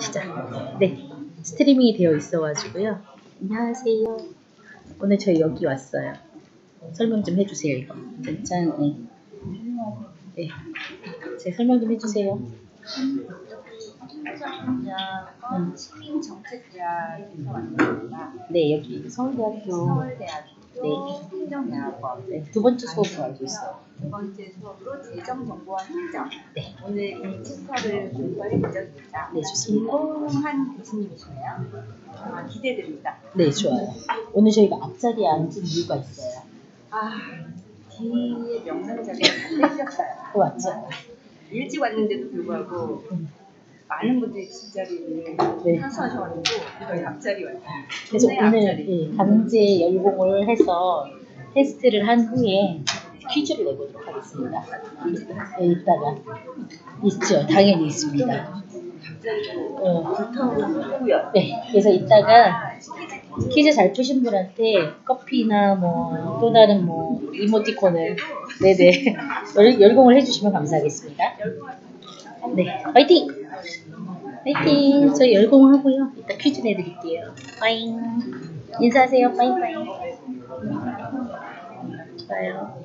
진짜. 네. 스트리밍이 되어 있어가지고요. 안녕하세요. 오늘 저희 여기 왔어요. 설명 좀 해주세요, 이거. 짠, 네. 네. 제 설명 좀 해주세요. 시민 정책대학에서 왔습니다. 네, 여기 서울대학교 서울대학교 네. 행정대학원 네, 두 번째 수업으로 알고 있어요. 두 번째 수업으로 재정정보와 행정. 네. 오늘 이 챕터를 공부할 예정입니다. 네, 좋습니다. 유공한 교수님이시네요. 아, 기대됩니다. 네, 좋아요. 오늘 저희가 앞자리에 앉은 이유가 있어요. 아, 뒤에 명상자리가 다 뺏겼어요. 그거 맞죠? 일찍 왔는데도 불구하고 많은 분들이 뒷자리를 네. 사수하셔가지고 저희 앞자리 왔어요. 그래서 오늘. 예, 강제 열공을 해서 테스트를 한 후에 퀴즈를 내보도록 하겠습니다. 네, 이따가 있죠. 당연히 있습니다. 어. 네, 그래서 이따가 퀴즈 잘 푸신 분한테 커피나 뭐 또 다른 뭐 이모티콘을 네네 열, 열공을 해주시면 감사하겠습니다. 네, 화이팅! 화이팅! 저희 열공하고요. 이따 퀴즈 내드릴게요. 빠잉! 인사하세요. 빠잉빠잉. 좋아요.